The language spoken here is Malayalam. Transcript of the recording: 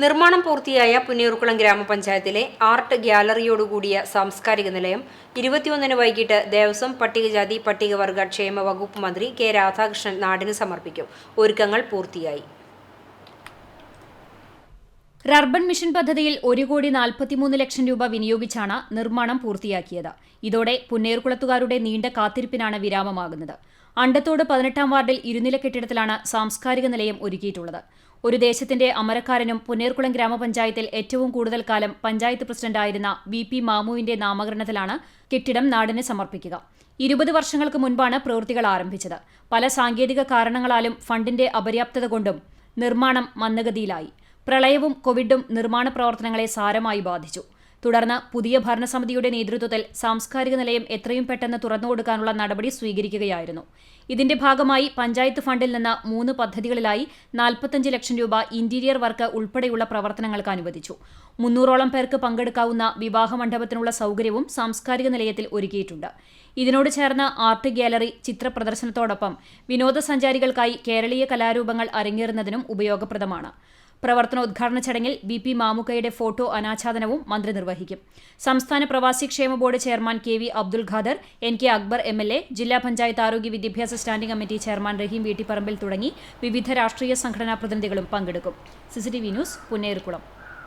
നിർമ്മാണം പൂർത്തിയായ പുന്നയൂർക്കുളം ഗ്രാമപഞ്ചായത്തിലെ ആർട്ട് ഗ്യാലറിയോടുകൂടിയ സാംസ്കാരിക നിലയം ഇരുപത്തിയൊന്നിന് വൈകിട്ട് ദേവസ്വം പട്ടികജാതി പട്ടികവർഗ ക്ഷേമ വകുപ്പ് മന്ത്രി കെ രാധാകൃഷ്ണൻ നാടിന് സമർപ്പിക്കും. ഒരുക്കങ്ങൾ പൂർത്തിയായി. റർബൻ മിഷൻ പദ്ധതിയിൽ ഒരു കോടി നാൽപ്പത്തിമൂന്ന് ലക്ഷം രൂപ വിനിയോഗിച്ചാണ് നിർമ്മാണം പൂർത്തിയാക്കിയത്. ഇതോടെ പുന്നേർകുളത്തുകാരുടെ നീണ്ട കാത്തിരിപ്പിനാണ് വിരാമമാകുന്നത്. അണ്ടത്തോട് പതിനെട്ടാം വാർഡിൽ ഇരുനില കെട്ടിടത്തിലാണ് സാംസ്കാരിക നിലയം ഒരുക്കിയിട്ടുള്ളത്. ഒരു ദേശത്തിന്റെ അമരക്കാരനും പുന്നേർകുളം ഗ്രാമപഞ്ചായത്തിൽ ഏറ്റവും കൂടുതൽ കാലം പഞ്ചായത്ത് പ്രസിഡന്റായിരുന്ന വി പി മാമുവിന്റെ നാമകരണത്തിലാണ് കെട്ടിടം നാടിന് സമർപ്പിക്കുക. ഇരുപത് വർഷങ്ങൾക്ക് മുൻപാണ് പ്രവൃത്തികൾ ആരംഭിച്ചത്. പല സാങ്കേതിക കാരണങ്ങളാലും ഫണ്ടിന്റെ അപര്യാപ്തത കൊണ്ടും നിർമ്മാണം മന്ദഗതിയിലായി. പ്രളയവും കോവിഡും നിർമ്മാണ പ്രവർത്തനങ്ങളെ സാരമായി ബാധിച്ചു. തുടർന്ന് പുതിയ ഭരണസമിതിയുടെ നേതൃത്വത്തിൽ സാംസ്കാരിക നിലയം എത്രയും പെട്ടെന്ന് തുറന്നുകൊടുക്കാനുള്ള നടപടി സ്വീകരിക്കുകയായിരുന്നു. ഇതിന്റെ ഭാഗമായി പഞ്ചായത്ത് ഫണ്ടിൽ നിന്ന് മൂന്ന് പദ്ധതികളിലായി നാൽപ്പത്തഞ്ച് ലക്ഷം രൂപ ഇന്റീരിയർ വർക്ക് ഉൾപ്പെടെയുള്ള പ്രവർത്തനങ്ങൾക്ക് അനുവദിച്ചു. മുന്നൂറോളം പേർക്ക് പങ്കെടുക്കാവുന്ന വിവാഹ മണ്ഡപത്തിനുള്ള സൗകര്യവും സാംസ്കാരിക നിലയത്തിൽ ഒരുക്കിയിട്ടുണ്ട്. ഇതിനോട് ചേർന്ന് ആർട്ട് ഗ്യാലറി ചിത്ര പ്രദർശനത്തോടൊപ്പം വിനോദസഞ്ചാരികൾക്കായി കേരളീയ കലാരൂപങ്ങൾ അരങ്ങേറുന്നതിനും ഉപയോഗപ്രദമാണ്. പ്രവർത്തനോദ്ഘാടന ചടങ്ങിൽ ബി പി മാമുക്കയുടെ ഫോട്ടോ അനാച്ഛാദനവും മന്ത്രി നിർവഹിക്കും. സംസ്ഥാന പ്രവാസി ക്ഷേമ board chairman K V Abdul Khader N K Akbar M L A ജില്ലാ പഞ്ചായത്ത് ആരോഗ്യ വിദ്യാഭ്യാസ standing committee chairman Rahim Veettiparambil തുടങ്ങി വിവിധ രാഷ്ട്രീയ സംഘടനാ പ്രതിനിധികളും പങ്കെടുക്കും. CCTV news പുന്നേറുകുളം